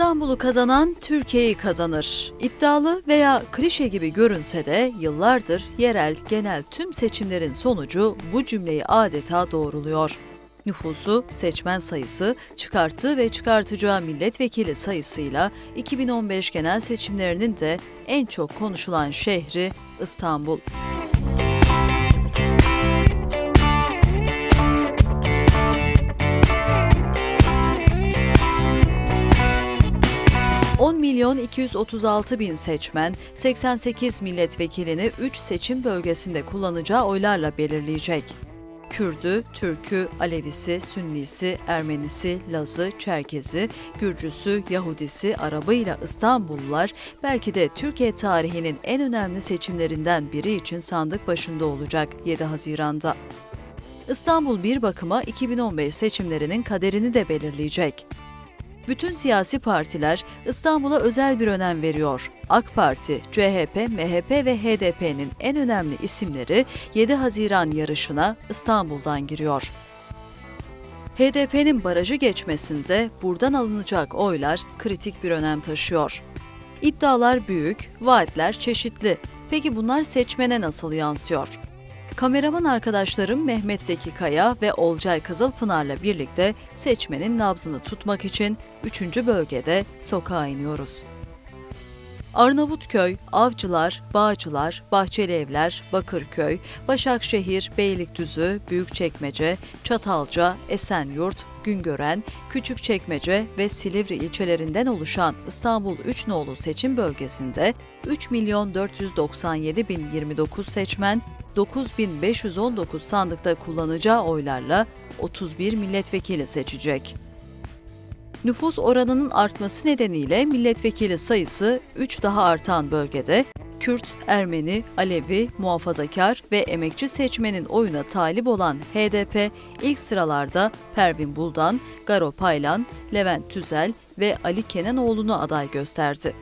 İstanbul'u kazanan Türkiye'yi kazanır. İddialı veya klişe gibi görünse de yıllardır yerel, genel tüm seçimlerin sonucu bu cümleyi adeta doğruluyor. Nüfusu, seçmen sayısı, çıkarttığı ve çıkartacağı milletvekili sayısıyla 2015 genel seçimlerinin de en çok konuşulan şehri İstanbul. Milyon 236 bin seçmen, 88 milletvekilini 3 seçim bölgesinde kullanacağı oylarla belirleyecek. Kürdü, Türkü, Alevisi, Sünnisi, Ermenisi, Lazı, Çerkezi, Gürcüsü, Yahudisi, Arabıyla İstanbullular belki de Türkiye tarihinin en önemli seçimlerinden biri için sandık başında olacak 7 Haziran'da. İstanbul bir bakıma 2015 seçimlerinin kaderini de belirleyecek. Bütün siyasi partiler İstanbul'a özel bir önem veriyor. AK Parti, CHP, MHP ve HDP'nin en önemli isimleri 7 Haziran yarışına İstanbul'dan giriyor. HDP'nin barajı geçmesinde buradan alınacak oylar kritik bir önem taşıyor. İddialar büyük, vaatler çeşitli. Peki bunlar seçmene nasıl yansıyor? Kameraman arkadaşlarım Mehmet Zeki Kaya ve Olcay Kızılpınar'la birlikte seçmenin nabzını tutmak için 3. bölgede sokağa iniyoruz. Arnavutköy, Avcılar, Bağcılar, Bahçelievler, Bakırköy, Başakşehir, Beylikdüzü, Büyükçekmece, Çatalca, Esenyurt, Güngören, Küçükçekmece ve Silivri ilçelerinden oluşan İstanbul 3 nolu seçim bölgesinde 3 milyon 497 bin 29 seçmen 9519 sandıkta kullanacağı oylarla 31 milletvekili seçecek. Nüfus oranının artması nedeniyle milletvekili sayısı 3 daha artan bölgede Kürt, Ermeni, Alevi, muhafazakar ve emekçi seçmenin oyuna talip olan HDP ilk sıralarda Pervin Buldan, Garo Paylan, Levent Tüzel ve Ali Kenanoğlu'nu aday gösterdi.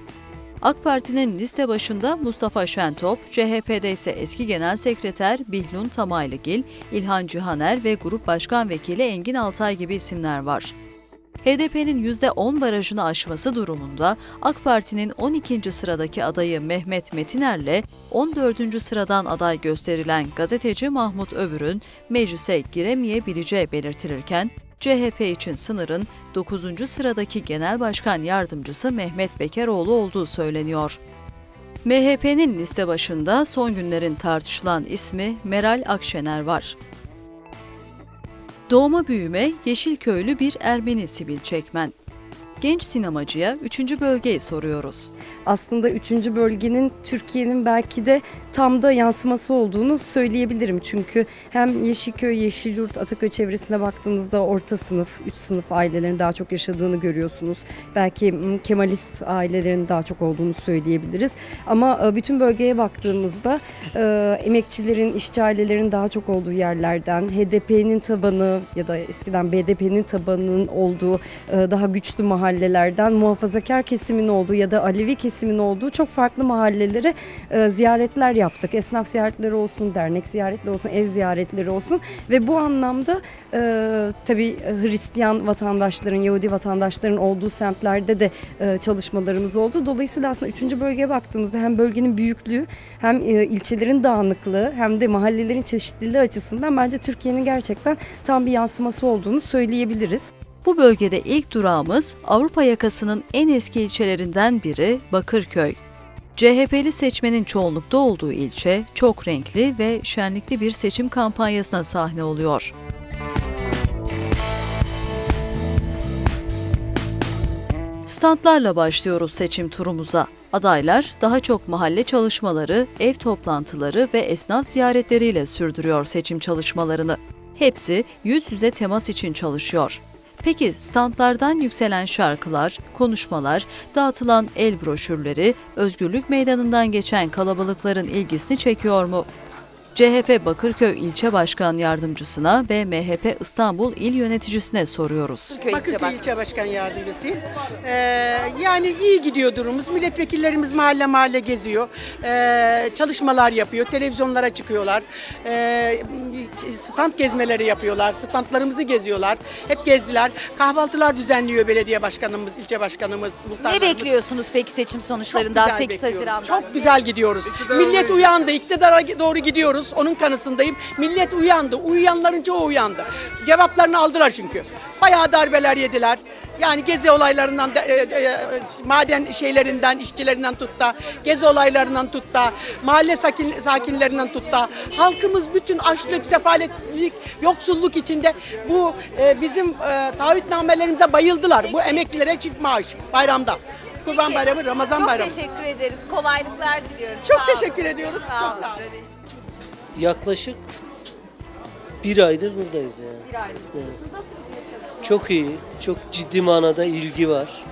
AK Parti'nin liste başında Mustafa Şentop, CHP'de ise eski Genel Sekreter Bihlun Tamaylıgil, İlhan Cihaner ve Grup Başkan Vekili Engin Altay gibi isimler var. HDP'nin %10 barajını aşması durumunda AK Parti'nin 12. sıradaki adayı Mehmet Metiner'le 14. sıradan aday gösterilen gazeteci Mahmut Övür'ün meclise giremeyebileceği belirtilirken, CHP için sınırın 9. sıradaki Genel Başkan Yardımcısı Mehmet Bekeroğlu olduğu söyleniyor. MHP'nin liste başında son günlerin tartışılan ismi Meral Akşener var. Doğma büyüme Yeşilköylü bir Ermeni sivil çekmen. Genç sinemacıya 3. bölgeyi soruyoruz. Aslında 3. bölgenin Türkiye'nin belki de tam da yansıması olduğunu söyleyebilirim. Çünkü hem Yeşilköy, Yeşilyurt, Ataköy çevresine baktığınızda orta sınıf, üst sınıf ailelerin daha çok yaşadığını görüyorsunuz. Belki Kemalist ailelerin daha çok olduğunu söyleyebiliriz. Ama bütün bölgeye baktığımızda emekçilerin, işçi ailelerin daha çok olduğu yerlerden, HDP'nin tabanı ya da eskiden BDP'nin tabanının olduğu daha güçlü mahallelerden, muhafazakar kesimin olduğu ya da Alevi kesimin olduğu çok farklı mahallelere ziyaretler yaptık. Esnaf ziyaretleri olsun, dernek ziyaretleri olsun, ev ziyaretleri olsun ve bu anlamda e, tabii Hristiyan vatandaşların, Yahudi vatandaşların olduğu semtlerde de e, çalışmalarımız oldu. Dolayısıyla aslında üçüncü bölgeye baktığımızda hem bölgenin büyüklüğü hem e, ilçelerin dağınıklığı hem de mahallelerin çeşitliliği açısından bence Türkiye'nin gerçekten tam bir yansıması olduğunu söyleyebiliriz. Bu bölgede ilk durağımız Avrupa yakasının en eski ilçelerinden biri Bakırköy. CHP'li seçmenin çoğunlukta olduğu ilçe çok renkli ve şenlikli bir seçim kampanyasına sahne oluyor. Standlarla başlıyoruz seçim turumuza. Adaylar daha çok mahalle çalışmaları, ev toplantıları ve esnaf ziyaretleriyle sürdürüyor seçim çalışmalarını. Hepsi yüz yüze temas için çalışıyor. Peki standlardan yükselen şarkılar, konuşmalar, dağıtılan el broşürleri, özgürlük meydanından geçen kalabalıkların ilgisini çekiyor mu? CHP Bakırköy İlçe Başkan Yardımcısına ve MHP İstanbul İl Yöneticisine soruyoruz. Bakırköy İlçe Başkan Yardımcısıyım. Ee, yani iyi gidiyor durumumuz. Milletvekillerimiz mahalle mahalle geziyor. Ee, çalışmalar yapıyor. Televizyonlara çıkıyorlar. Ee, stand gezmeleri yapıyorlar. Standlarımızı geziyorlar. Hep gezdiler. Kahvaltılar düzenliyor belediye başkanımız, ilçe başkanımız, Ne muhtarlarımız. bekliyorsunuz peki seçim sonuçlarından güzel 8 bekliyoruz. Haziran'da? Çok güzel gidiyoruz. Millet uyandı. İktidara doğru gidiyoruz. Onun kanısındayım. Millet uyandı. Uyuyanların çoğu uyandı. Cevaplarını aldılar çünkü. Bayağı darbeler yediler. Yani gezi olaylarından, da- e, e, maden şeylerinden, işçilerinden tut da, gezi olaylarından tut da, mahalle sakin, sakinlerinden tut da, halkımız bütün açlık, sefaletlik, yoksulluk içinde bu e, bizim e, taahhütnamelerimize bayıldılar. Bu emeklilere çift maaş bayramda. Kurban Peki, Bayramı, Ramazan Çok Bayramı. teşekkür ederiz. Kolaylıklar diliyoruz. Çok Sağ olun. teşekkür ediyoruz. Sağ Çok olun. sağ olun. Yaklaşık bir aydır buradayız yani. Bir aylık. Evet. Siz nasıl çalışma? Çok iyi, çok ciddi manada ilgi var,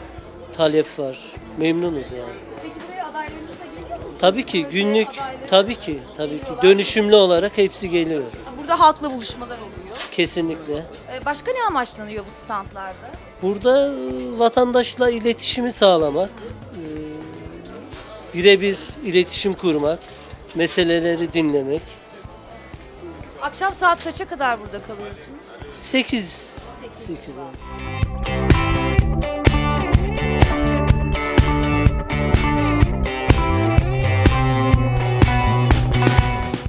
talep var. Memnunuz yani. Peki buraya adaylarınız da geliyor mu? Tabii ki günlük, adayları- tabii ki, tabii ki dönüşümlü olarak hepsi geliyor. Burada halkla buluşmalar oluyor. Kesinlikle. Ee, Başka ne amaçlanıyor bu standlarda? Burada e, vatandaşla iletişimi sağlamak, e, birebir iletişim kurmak, meseleleri dinlemek. Akşam saat kaça kadar burada kalıyorsunuz? 8 Sekiz. 8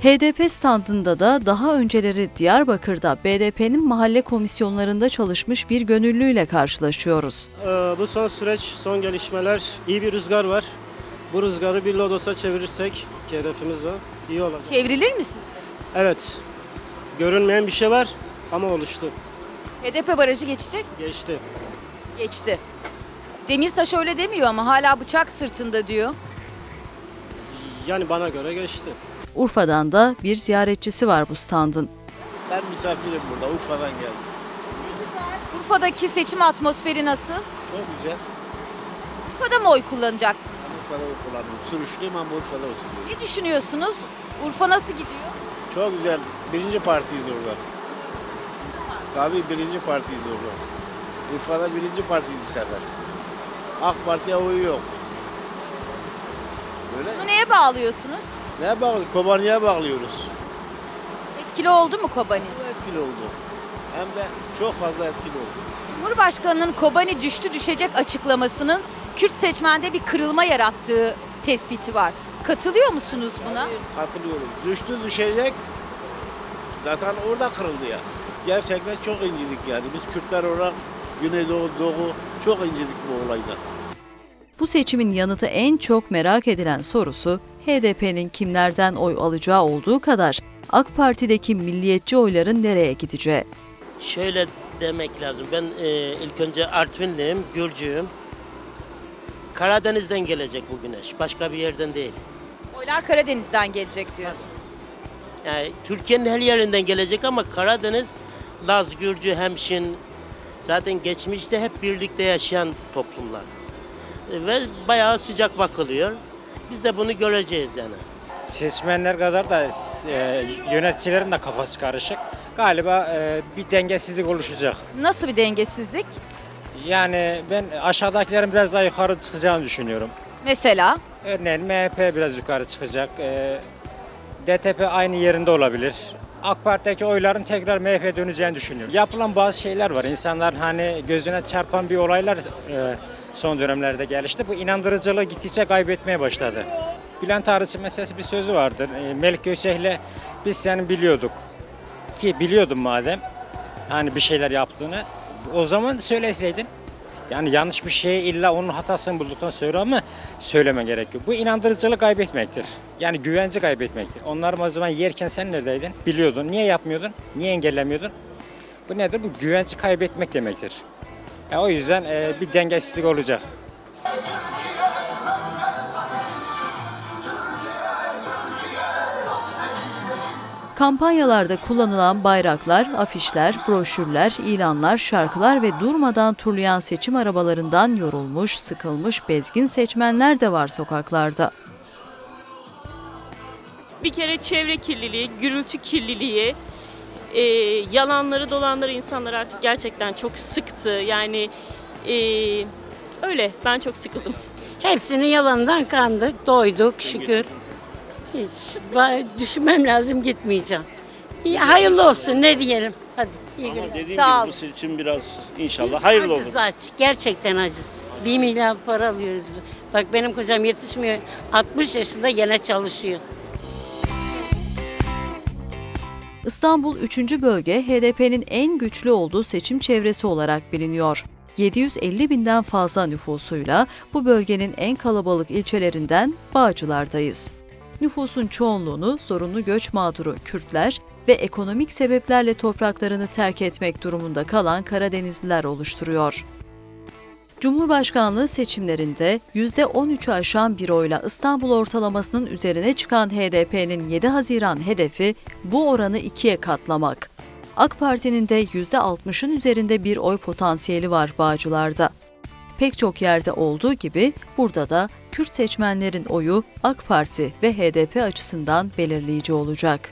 HDP standında da daha önceleri Diyarbakır'da BDP'nin mahalle komisyonlarında çalışmış bir gönüllüyle karşılaşıyoruz. Ee, Bu son süreç, son gelişmeler, iyi bir rüzgar var. Bu rüzgarı bir Lodos'a çevirirsek, ki hedefimiz o, iyi olacak. Çevrilir mi sizce? Evet, görünmeyen bir şey var ama oluştu, HDP barajı geçecek mi? geçti. Geçti. Demirtaş öyle demiyor ama hala bıçak sırtında diyor. Yani bana göre geçti. Urfa'dan da bir ziyaretçisi var bu standın. Ben misafirim burada. Urfa'dan geldim. Ne güzel. Urfa'daki seçim atmosferi nasıl? Çok güzel. Urfa'da mı oy kullanacaksınız? Ben Urfa'da kullanıyorum. Sürüşlüyüm ama Urfa'da oturuyorum. Ne düşünüyorsunuz? Urfa nasıl gidiyor? Çok güzel. Birinci partiyiz orada. Tabii birinci partiyiz orada. Urfa'da birinci partiyiz bir sefer. AK Parti'ye oyu yok. Böyle Bunu neye bağlıyorsunuz? ne bağlı? Kobani'ye bağlıyoruz. Etkili oldu mu Kobani? Çok etkili oldu. Hem de çok fazla etkili oldu. Cumhurbaşkanının Kobani düştü düşecek açıklamasının Kürt seçmende bir kırılma yarattığı tespiti var. Katılıyor musunuz buna? Katılıyorum. Düştü düşecek. Zaten orada kırıldı ya. Gerçekten çok incidik yani. Biz Kürtler olarak Güneydoğu, Doğu çok incidik bu olayda. Bu seçimin yanıtı en çok merak edilen sorusu HDP'nin kimlerden oy alacağı olduğu kadar AK Parti'deki milliyetçi oyların nereye gideceği. Şöyle demek lazım. Ben e, ilk önce Artvinliyim, Gürcüyüm. Karadeniz'den gelecek bu güneş. Başka bir yerden değil. Oylar Karadeniz'den gelecek diyorsun. Yani Türkiye'nin her yerinden gelecek ama Karadeniz, Laz, Gürcü, Hemşin zaten geçmişte hep birlikte yaşayan toplumlar. E, Ve bayağı sıcak bakılıyor. Biz de bunu göreceğiz yani. Seçmenler kadar da e, yöneticilerin de kafası karışık. Galiba e, bir dengesizlik oluşacak. Nasıl bir dengesizlik? Yani ben aşağıdakilerin biraz daha yukarı çıkacağını düşünüyorum. Mesela Örneğin MHP biraz yukarı çıkacak. E, DTP aynı yerinde olabilir. AK Parti'deki oyların tekrar MHP'ye döneceğini düşünüyorum. Yapılan bazı şeyler var. İnsanların hani gözüne çarpan bir olaylar e, son dönemlerde gelişti. Bu inandırıcılığı gittikçe kaybetmeye başladı. Bülent Arıç'ın meselesi bir sözü vardır. E, Melik Gökçek'le biz seni biliyorduk. Ki biliyordum madem hani bir şeyler yaptığını. O zaman söyleseydin. Yani yanlış bir şeye illa onun hatasını bulduktan sonra ama söyleme gerekiyor. Bu inandırıcılık kaybetmektir. Yani güvenci kaybetmektir. Onlar o zaman yerken sen neredeydin? Biliyordun. Niye yapmıyordun? Niye engellemiyordun? Bu nedir? Bu güvenci kaybetmek demektir. Ya o yüzden e, bir dengesizlik olacak. Kampanyalarda kullanılan bayraklar, afişler, broşürler, ilanlar, şarkılar ve durmadan turlayan seçim arabalarından yorulmuş, sıkılmış bezgin seçmenler de var sokaklarda. Bir kere çevre kirliliği, gürültü kirliliği, e, yalanları dolanları insanlar artık gerçekten çok sıktı. Yani e, öyle ben çok sıkıldım. Hepsinin yalanından kandık, doyduk şükür. Hiç düşünmem lazım gitmeyeceğim. İyi, hayırlı olsun ne diyelim. Hadi iyi günler. Dediğim Sağ gibi bu seçim biraz inşallah hayırlı olur. Acız aç, gerçekten acız. Bir milyar para alıyoruz. Bak benim kocam yetişmiyor. 60 yaşında gene çalışıyor. İstanbul 3. bölge HDP'nin en güçlü olduğu seçim çevresi olarak biliniyor. 750 binden fazla nüfusuyla bu bölgenin en kalabalık ilçelerinden Bağcılar'dayız. Nüfusun çoğunluğunu zorunlu göç mağduru Kürtler ve ekonomik sebeplerle topraklarını terk etmek durumunda kalan Karadenizliler oluşturuyor. Cumhurbaşkanlığı seçimlerinde %13'ü aşan bir oyla İstanbul ortalamasının üzerine çıkan HDP'nin 7 Haziran hedefi bu oranı ikiye katlamak. AK Parti'nin de %60'ın üzerinde bir oy potansiyeli var Bağcılar'da. Pek çok yerde olduğu gibi burada da Kürt seçmenlerin oyu AK Parti ve HDP açısından belirleyici olacak.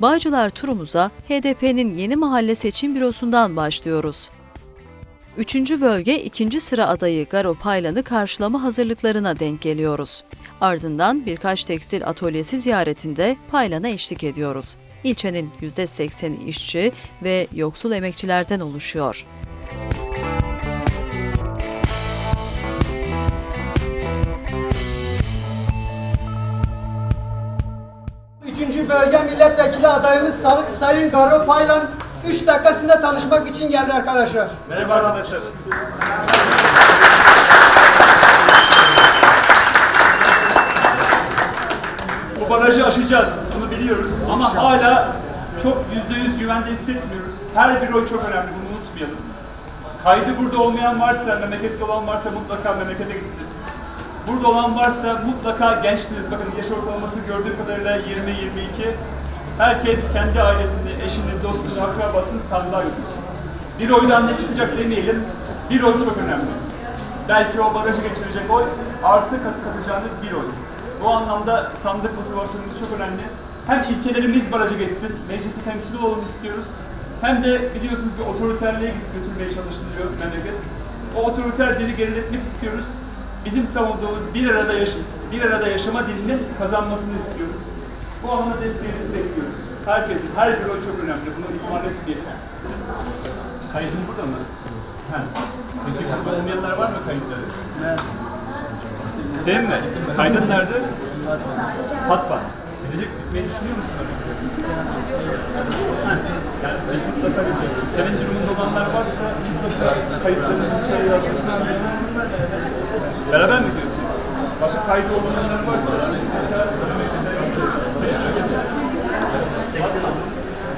Bağcılar turumuza HDP'nin yeni mahalle seçim bürosundan başlıyoruz. Üçüncü bölge ikinci sıra adayı Garo Paylan'ı karşılama hazırlıklarına denk geliyoruz. Ardından birkaç tekstil atölyesi ziyaretinde Paylan'a eşlik ediyoruz. İlçenin %80'i işçi ve yoksul emekçilerden oluşuyor. Milletvekili adayımız Say- Sayın Garo Paylan 3 dakikasında tanışmak için geldi arkadaşlar. Merhaba arkadaşlar. Bu barajı aşacağız, bunu biliyoruz ama hala çok yüzde yüz güvende hissetmiyoruz. Her bir oy çok önemli, bunu unutmayalım. Kaydı burada olmayan varsa, memlekette olan varsa mutlaka memlekete gitsin. Burada olan varsa mutlaka gençsiniz. Bakın yaş ortalaması gördüğüm kadarıyla 20-22. Herkes kendi ailesini, eşini, dostunu, akrabasını sandığa götürsün. Bir oydan ne çıkacak demeyelim, bir oy çok önemli. Belki o barajı geçirecek oy, artı kat katacağınız bir oy. Bu anlamda sandık motivasyonumuz çok önemli. Hem ilkelerimiz barajı geçsin, meclisi temsil olalım istiyoruz. Hem de biliyorsunuz bir otoriterliğe götürmeye çalışılıyor memleket. O otoriter dili geriletmek istiyoruz. Bizim savunduğumuz bir arada yaşam, bir arada yaşama dilini kazanmasını istiyoruz. Bu anlamda desteğinizi bekliyoruz. Herkesin, her bir oy çok önemli. Bunu ihmal etmeyelim. Kaydın burada mı? Ha. Peki burada olmayanlar var mı kayıtları? Ne? Senin mi? Kaydın nerede? Patva. Gidecek gitmeyi düşünüyor musun? Yani mutlaka gideceksin. Senin durumunda olanlar varsa mutlaka kayıtlarını dışarı yazdırsın. Beraber mi gidiyorsunuz? Başka kaydı olmayanlar varsa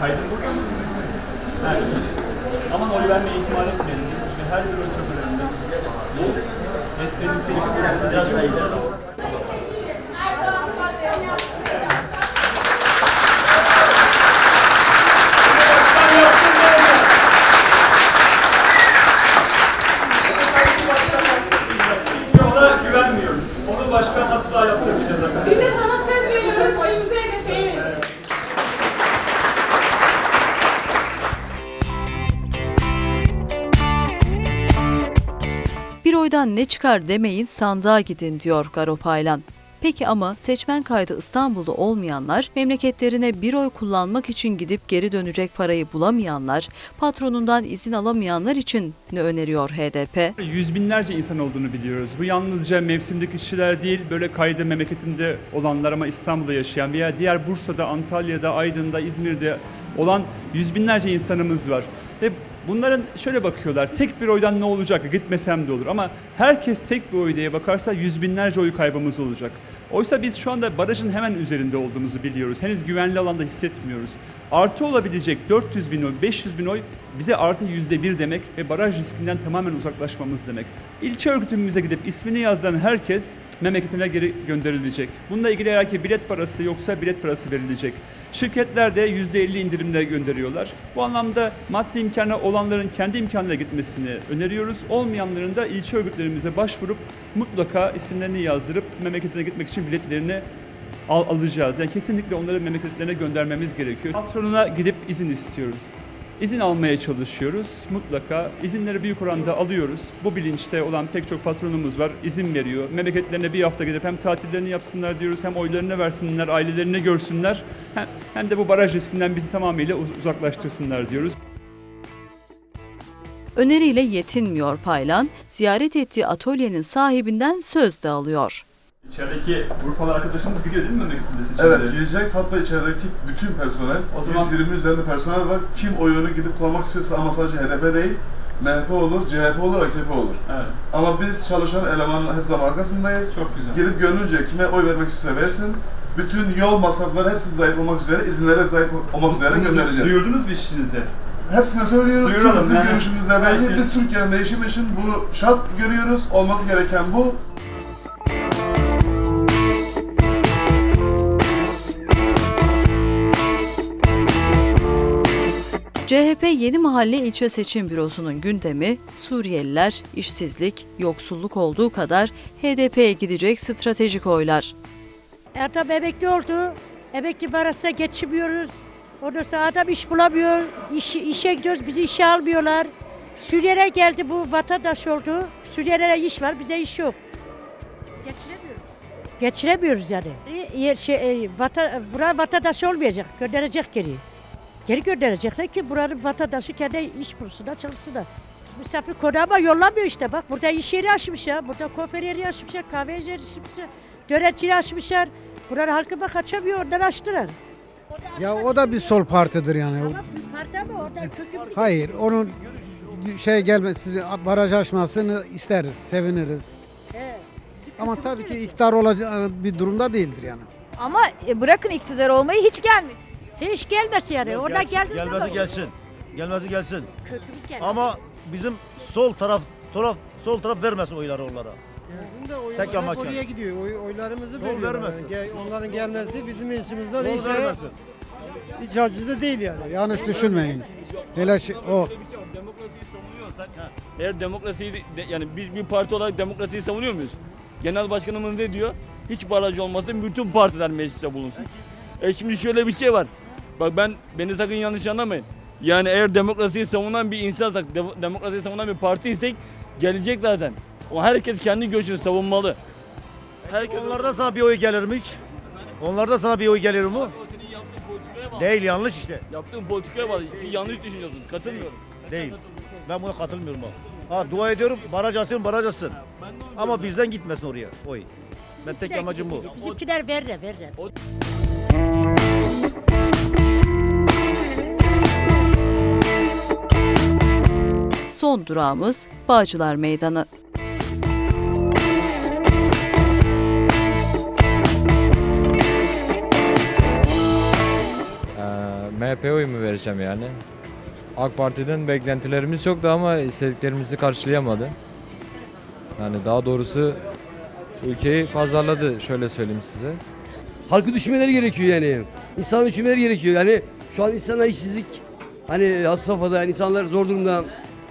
Kaydın burada mı? Ha. Aman oy vermeyi ihmal etmeyelim. Ve her çok önemli. Bu desteğinizi biraz sayıda. Bir oydan ne çıkar demeyin sandığa gidin diyor Garo Paylan. Peki ama seçmen kaydı İstanbul'da olmayanlar, memleketlerine bir oy kullanmak için gidip geri dönecek parayı bulamayanlar, patronundan izin alamayanlar için ne öneriyor HDP? Yüz binlerce insan olduğunu biliyoruz. Bu yalnızca mevsimdeki kişiler değil, böyle kaydı memleketinde olanlar ama İstanbul'da yaşayan veya diğer Bursa'da, Antalya'da, Aydın'da, İzmir'de olan yüz binlerce insanımız var. Ve bunların şöyle bakıyorlar, tek bir oydan ne olacak, gitmesem de olur. Ama herkes tek bir oy diye bakarsa yüz binlerce oy kaybımız olacak. Oysa biz şu anda barajın hemen üzerinde olduğumuzu biliyoruz. Henüz güvenli alanda hissetmiyoruz. Artı olabilecek 400 bin oy, 500 bin oy bize artı yüzde bir demek ve baraj riskinden tamamen uzaklaşmamız demek. İlçe örgütümüze gidip ismini yazdıran herkes memleketine geri gönderilecek. Bununla ilgili eğer ki bilet parası yoksa bilet parası verilecek. Şirketler de yüzde elli indirimle gönderiyorlar. Bu anlamda maddi imkanı olanların kendi imkanıyla gitmesini öneriyoruz. Olmayanların da ilçe örgütlerimize başvurup mutlaka isimlerini yazdırıp memleketine gitmek için biletlerini al- alacağız. Yani kesinlikle onları memleketlerine göndermemiz gerekiyor. Patronuna gidip izin istiyoruz. İzin almaya çalışıyoruz. Mutlaka izinleri büyük oranda alıyoruz. Bu bilinçte olan pek çok patronumuz var. İzin veriyor. Memleketlerine bir hafta gidip hem tatillerini yapsınlar diyoruz, hem oylarını versinler, ailelerini görsünler. Hem, hem de bu baraj riskinden bizi tamamıyla uz- uzaklaştırsınlar diyoruz. Öneriyle yetinmiyor Paylan, ziyaret ettiği atölyenin sahibinden söz de alıyor. İçerideki Urfalı arkadaşımız gidiyor değil mi memleketinde seçimlere? Evet gidecek hatta içerideki bütün personel, O zaman- 120 üzerinde personel var. Kim oyunu gidip kullanmak istiyorsa ama sadece HDP değil, MHP olur, CHP olur, AKP olur. Evet. Ama biz çalışan elemanın her zaman arkasındayız. Çok güzel. Gidip gönlünce kime oy vermek istiyorsa versin. Bütün yol masrafları hepsi ait olmak üzere, izinleri bize ait olmak üzere göndereceğiz. Duyurdunuz mu işinizi? Hepsine söylüyoruz. Duyuralım Bizim yani. görüşümüzde belli. Biz Türkiye'nin değişimi için bunu şart görüyoruz. Olması gereken bu. CHP Yeni Mahalle İlçe Seçim Bürosu'nun gündemi Suriyeliler, işsizlik, yoksulluk olduğu kadar HDP'ye gidecek stratejik oylar. Ertab emekli oldu. Emekli parasına geçmiyoruz. Ondan sonra adam iş bulamıyor. İş, işe gidiyoruz, bizi işe almıyorlar. Suriyelere geldi bu vatandaş oldu. Suriyelere iş var, bize iş yok. Geçiremiyoruz. Geçiremiyoruz yani. Yer, şey, e, vata, bura vatandaş olmayacak, gönderecek geri. Geri gönderecekler ki buranın vatandaşı kendi iş bulsunlar, çalışsınlar. Misafir konağı ama yollamıyor işte bak. Burada iş yeri açmışlar, burada kuaför yeri açmışlar, kahve yeri açmışlar, dönerciyi açmışlar. Buranın halkı bak açamıyor, onları açtılar. Ya o da bir sol partidir yani. Ama bir parti ama oradan kökümüzü Hayır, onun şey gelmesi, baraj açmasını isteriz, seviniriz. He. Ama tabii ki iktidar olacak bir durumda değildir yani. Ama e, bırakın iktidar olmayı hiç gelmedi. Hiç gelmesin yani. Oradan geldiği Gelmesi zaman gelsin. Gelmesi gelsin. kökümüz gelmez. Ama bizim sol taraf taraf sol taraf vermesin oyları onlara. Bizim de Tek oylar amaç hep oraya yani. gidiyor. Oy, oylarımızı veriyorlar. vermesin. Yani. Onların gelmesi bizim işimizden hiç, vermesin. hiç acıda değil yani. Yanlış düşünmeyin. Hele şey, o Eğer demokrasiyi de- yani biz bir parti olarak demokrasiyi savunuyor muyuz? Genel başkanımız ne diyor? Hiç baraj olmasın bütün partiler mecliste bulunsun. E şimdi şöyle bir şey var. Bak ben beni sakın yanlış anlamayın. Yani eğer demokrasiyi savunan bir insansak, de- demokrasiyi savunan bir partiysek gelecek zaten. O herkes kendi görüşünü savunmalı. Herkes Onlardan sana bir oy gelir mi hiç? Onlardan sana bir oy gelir mi? Değil yanlış işte. Yaptığın politikaya bağlı. Siz yanlış düşünüyorsunuz. Katılmıyorum. Değil. Ben buna katılmıyorum bak. Ha dua ediyorum baraj açsın baraj açsın. Ama bizden gitmesin oraya oy. Ben tek amacım bu. Bizimkiler verir, verir. Son durağımız Bağcılar Meydanı. MHP'ye oy mu vereceğim yani? AK Parti'den beklentilerimiz çoktu ama istediklerimizi karşılayamadı. Yani daha doğrusu ülkeyi pazarladı şöyle söyleyeyim size. Halkı düşünmeleri gerekiyor yani. İnsan düşünmeleri gerekiyor yani. Şu an insanlar işsizlik hani has safhada yani insanlar zor durumda.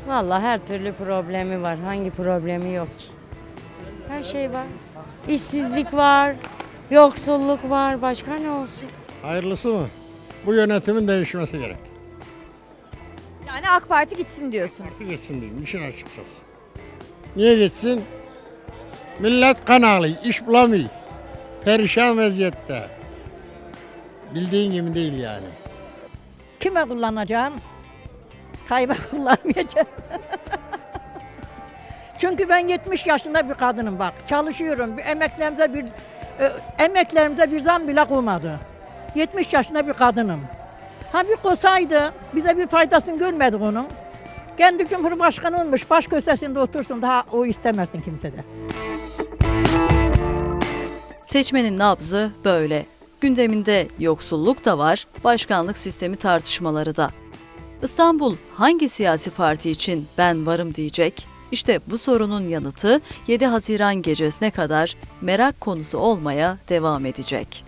Vallahi her türlü problemi var. Hangi problemi yok ki? Her şey var. İşsizlik var, yoksulluk var. Başka ne olsun? Hayırlısı mı? Bu yönetimin değişmesi gerek. Yani AK Parti gitsin diyorsun. Parti geçsin diyeyim işin açıkçası. Niye geçsin? Millet kan ağlıyor, iş bulamıyor. Perişan vaziyette. Bildiğin gibi değil yani. Kime kullanacağım? Tayyip'e kullanmayacağım. Çünkü ben 70 yaşında bir kadınım bak. Çalışıyorum. Bir emeklerimize bir e, emeklerimize bir zam bile koymadı. 70 yaşında bir kadınım. Ha bir koysaydı bize bir faydasını görmedik onun. Kendi Cumhurbaşkanı olmuş, baş köşesinde otursun daha o istemesin kimse de. Seçmenin nabzı böyle. Gündeminde yoksulluk da var, başkanlık sistemi tartışmaları da. İstanbul hangi siyasi parti için ben varım diyecek? İşte bu sorunun yanıtı 7 Haziran gecesine kadar merak konusu olmaya devam edecek.